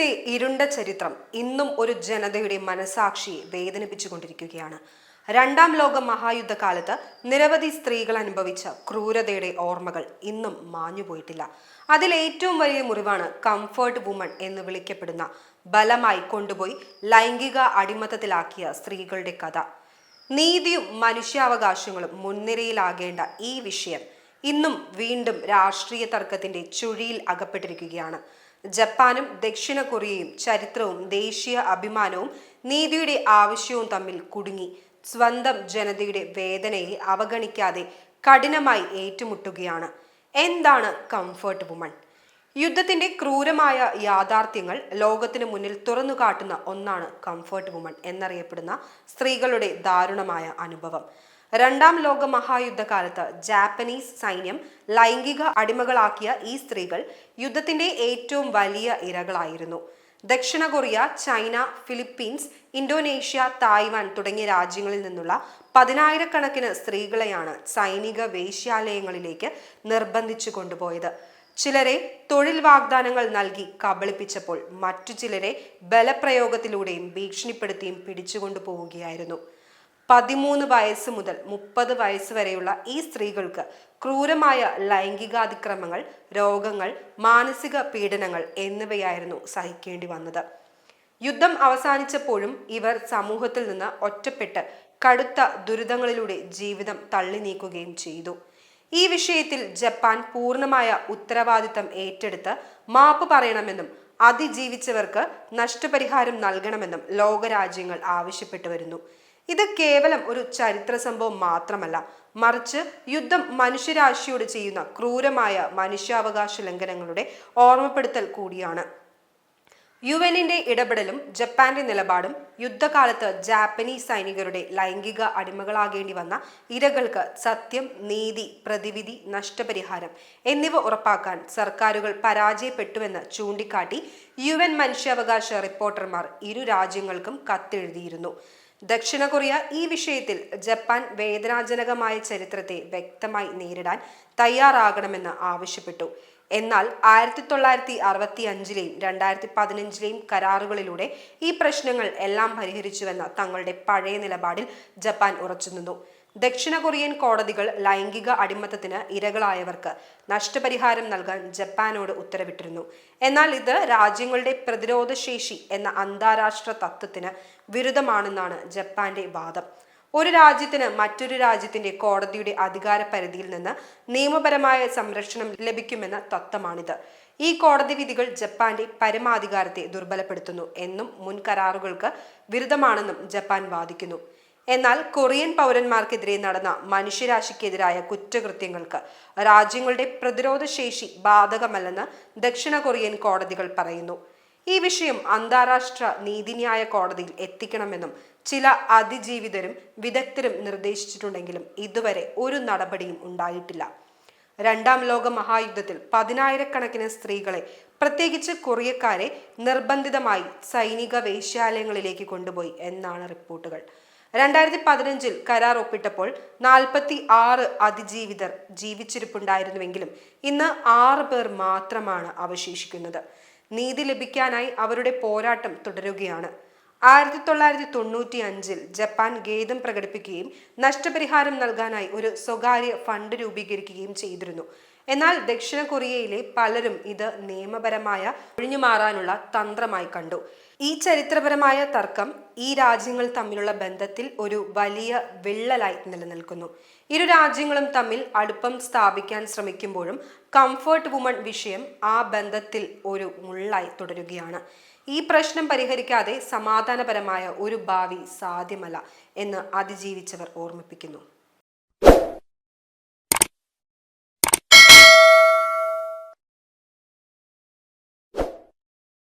യുദ്ധത്തിന്റെ ഇരുണ്ട ചരിത്രം ഇന്നും ഒരു ജനതയുടെ മനസാക്ഷിയെ വേദനിപ്പിച്ചുകൊണ്ടിരിക്കുകയാണ്. രണ്ടാം ലോക മഹായുദ്ധകാലത്ത് നിരവധി സ്ത്രീകൾ അനുഭവിച്ച ക്രൂരതയുടെ ഓർമ്മകൾ ഇന്നും മാഞ്ഞുപോയിട്ടില്ല. അതിൽ ഏറ്റവും വലിയ മുറിവാണ് കംഫർട്ട് വുമൺ എന്ന് വിളിക്കപ്പെടുന്ന ബലമായി കൊണ്ടുപോയി ലൈംഗിക അടിമത്തത്തിലാക്കിയ സ്ത്രീകളുടെ കഥ. നീതിയും മനുഷ്യാവകാശങ്ങളും മുൻനിരയിലാകേണ്ട ഈ വിഷയം ഇന്നും വീണ്ടും രാഷ്ട്രീയ തർക്കത്തിന്റെ ചുഴിയിൽ അകപ്പെട്ടിരിക്കുകയാണ്. ജപ്പാനും ദക്ഷിണ കൊറിയയും ചരിത്രവും ദേശീയ അഭിമാനവും നീതിയുടെ ആവശ്യവും തമ്മിൽ കുടുങ്ങി. സ്വന്തം ജനതയുടെ വേദനയെ അവഗണിക്കാതെ കഠിനമായി ഏറ്റുമുട്ടുകയാണ്. എന്താണ് കംഫർട്ട് വുമൺ യുദ്ധത്തിന്റെ ക്രൂരമായ യാഥാർത്ഥ്യങ്ങൾ ലോകത്തിന് മുന്നിൽ തുറന്നു കാട്ടുന്ന ഒന്നാണ് കംഫർട്ട് വുമൺ എന്നറിയപ്പെടുന്ന സ്ത്രീകളുടെ ദാരുണമായ അനുഭവം. രണ്ടാം ലോക മഹായുദ്ധകാലത്ത് ജാപ്പനീസ് സൈന്യം ലൈംഗിക അടിമകളാക്കിയ ഈ സ്ത്രീകൾ യുദ്ധത്തിന്റെ ഏറ്റവും വലിയ ഇരകളായിരുന്നു. ദക്ഷിണ Korea China Philippines Indonesia Taiwan തുടങ്ങിയ രാജ്യങ്ങളിൽ നിന്നുള്ള പതിനായിരക്കണക്കിന് സ്ത്രീകളെയാണ് സൈനിക വേശ്യാലയങ്ങളിലേക്ക് നിർബന്ധിച്ചു കൊണ്ടുപോയത്. ചിലരെ തൊഴിൽ വാഗ്ദാനങ്ങൾ നൽകി കബളിപ്പിച്ചപ്പോൾ മറ്റു ചിലരെ ബലപ്രയോഗത്തിലൂടെയും ഭീഷണിപ്പെടുത്തിയും പിടിച്ചുകൊണ്ടു പോവുകയായിരുന്നു പതിമൂന്ന് വയസ്സ് മുതൽ മുപ്പത് വയസ്സ് വരെയുള്ള ഈ സ്ത്രീകൾക്ക് ക്രൂരമായ ലൈംഗികാതിക്രമങ്ങൾ രോഗങ്ങൾ മാനസിക പീഡനങ്ങൾ എന്നിവയായിരുന്നു സഹിക്കേണ്ടി വന്നത്. യുദ്ധം അവസാനിച്ചപ്പോഴും ഇവർ സമൂഹത്തിൽ നിന്ന് ഒറ്റപ്പെട്ട് കടുത്ത ദുരിതങ്ങളിലൂടെ ജീവിതം തള്ളി നീക്കുകയും ചെയ്തു. ഈ വിഷയത്തിൽ ജപ്പാൻ പൂർണമായ ഉത്തരവാദിത്തം ഏറ്റെടുത്ത് മാപ്പ് പറയണമെന്നും അതിജീവിച്ചവർക്ക് നഷ്ടപരിഹാരം നൽകണമെന്നും ലോകരാജ്യങ്ങൾ ആവശ്യപ്പെട്ടു വരുന്നു ഇത് കേവലം ഒരു ചരിത്ര സംഭവം മാത്രമല്ല. മറിച്ച് യുദ്ധം മനുഷ്യരാശിയോട് ചെയ്യുന്ന ക്രൂരമായ മനുഷ്യാവകാശ ലംഘനങ്ങളുടെ ഓർമ്മപ്പെടുത്തൽ കൂടിയാണ്. യു എന്നിന്റെ ഇടപെടലും ജപ്പാന്റെ നിലപാടും യുദ്ധകാലത്ത് ജാപ്പനീസ് സൈനികരുടെ ലൈംഗിക അടിമകളാകേണ്ടി വന്ന ഇരകൾക്ക് സത്യം നീതി പ്രതിവിധി നഷ്ടപരിഹാരം എന്നിവ ഉറപ്പാക്കാൻ സർക്കാരുകൾ പരാജയപ്പെട്ടുവെന്ന് ചൂണ്ടിക്കാട്ടി യു എൻ മനുഷ്യാവകാശ റിപ്പോർട്ടർമാർ ഇരു രാജ്യങ്ങൾക്കും കത്തെഴുതിയിരുന്നു. ദക്ഷിണ കൊറിയ ഈ വിഷയത്തിൽ ജപ്പാൻ വേദനാജനകമായ ചരിത്രത്തെ വ്യക്തമായി നേരിടാൻ തയ്യാറാകണമെന്ന് ആവശ്യപ്പെട്ടു. എന്നാൽ ആയിരത്തി തൊള്ളായിരത്തി അറുപത്തി അഞ്ചിലെയും രണ്ടായിരത്തി പതിനഞ്ചിലെയും കരാറുകളിലൂടെ ഈ പ്രശ്നങ്ങൾ എല്ലാം പരിഹരിച്ചുവെന്ന തങ്ങളുടെ പഴയ നിലപാടിൽ ജപ്പാൻ ഉറച്ചുനിന്നു. ദക്ഷിണ കൊറിയൻ കോടതികൾ ലൈംഗിക അടിമത്തത്തിന് ഇരകളായവർക്ക് നഷ്ടപരിഹാരം നൽകാൻ ജപ്പാനോട് ഉത്തരവിട്ടിരുന്നു. എന്നാൽ ഇത് രാജ്യങ്ങളുടെ പ്രതിരോധ ശേഷി എന്ന അന്താരാഷ്ട്ര തത്വത്തിന് വിരുദ്ധമാണെന്നാണ് ജപ്പാന്റെ വാദം. ഒരു രാജ്യത്തിന് മറ്റൊരു രാജ്യത്തിന്റെ കോടതിയുടെ അധികാര പരിധിയിൽ നിന്ന് നിയമപരമായ സംരക്ഷണം ലഭിക്കുമെന്ന തത്വമാണിത്. ഈ കോടതി വിധികൾ ജപ്പാന്റെ പരമാധികാരത്തെ ദുർബലപ്പെടുത്തുന്നു എന്നും മുൻ കരാറുകൾക്ക് വിരുദ്ധമാണെന്നും ജപ്പാൻ വാദിക്കുന്നു. എന്നാൽ കൊറിയൻ പൗരന്മാർക്കെതിരെ നടന്ന മനുഷ്യരാശിക്കെതിരായ കുറ്റകൃത്യങ്ങൾക്ക് രാജ്യങ്ങളുടെ പ്രതിരോധ ശേഷി ബാധകമല്ലെന്ന് ദക്ഷിണ കൊറിയൻ കോടതികൾ പറയുന്നു. ഈ വിഷയം അന്താരാഷ്ട്ര നീതിന്യായ കോടതിയിൽ എത്തിക്കണമെന്നും ചില അതിജീവിതരും വിദഗ്ധരും നിർദ്ദേശിച്ചിട്ടുണ്ടെങ്കിലും ഇതുവരെ ഒരു നടപടിയും ഉണ്ടായിട്ടില്ല. രണ്ടാം ലോക മഹായുദ്ധത്തിൽ പതിനായിരക്കണക്കിന് സ്ത്രീകളെ പ്രത്യേകിച്ച് കൊറിയക്കാരെ നിർബന്ധിതമായി സൈനിക വേശ്യാലയങ്ങളിലേക്ക് കൊണ്ടുപോയി എന്നാണ് റിപ്പോർട്ടുകൾ. രണ്ടായിരത്തി പതിനഞ്ചിൽ കരാർ ഒപ്പിട്ടപ്പോൾ നാൽപ്പത്തി ആറ് അതിജീവിതർ ജീവിച്ചിരിപ്പുണ്ടായിരുന്നുവെങ്കിലും ഇന്ന് ആറ് പേർ മാത്രമാണ് അവശേഷിക്കുന്നത്. നീതി ലഭിക്കാനായി അവരുടെ പോരാട്ടം തുടരുകയാണ്. ആയിരത്തി തൊള്ളായിരത്തി തൊണ്ണൂറ്റി അഞ്ചിൽ ജപ്പാൻ ഖേദം പ്രകടിപ്പിക്കുകയും നഷ്ടപരിഹാരം നൽകാനായി ഒരു സ്വകാര്യ ഫണ്ട് രൂപീകരിക്കുകയും ചെയ്തിരുന്നു. എന്നാൽ ദക്ഷിണ കൊറിയയിലെ പലരും ഇത് നിയമപരമായ ഒഴിഞ്ഞുമാറാനുള്ള തന്ത്രമായി കണ്ടു. ഈ ചരിത്രപരമായ തർക്കം ഈ രാജ്യങ്ങൾ തമ്മിലുള്ള ബന്ധത്തിൽ ഒരു വലിയ വിള്ളലായി നിലനിൽക്കുന്നു. ഇരു രാജ്യങ്ങളും തമ്മിൽ അടുപ്പം സ്ഥാപിക്കാൻ ശ്രമിക്കുമ്പോഴും കംഫർട്ട് വുമൺ വിഷയം ആ ബന്ധത്തിൽ ഒരു മുള്ളായി തുടരുകയാണ്. ഈ പ്രശ്നം പരിഹരിക്കാതെ സമാധാനപരമായ ഒരു ഭാവി സാധ്യമല്ല എന്ന് അതിജീവിച്ചവർ ഓർമ്മിപ്പിക്കുന്നു.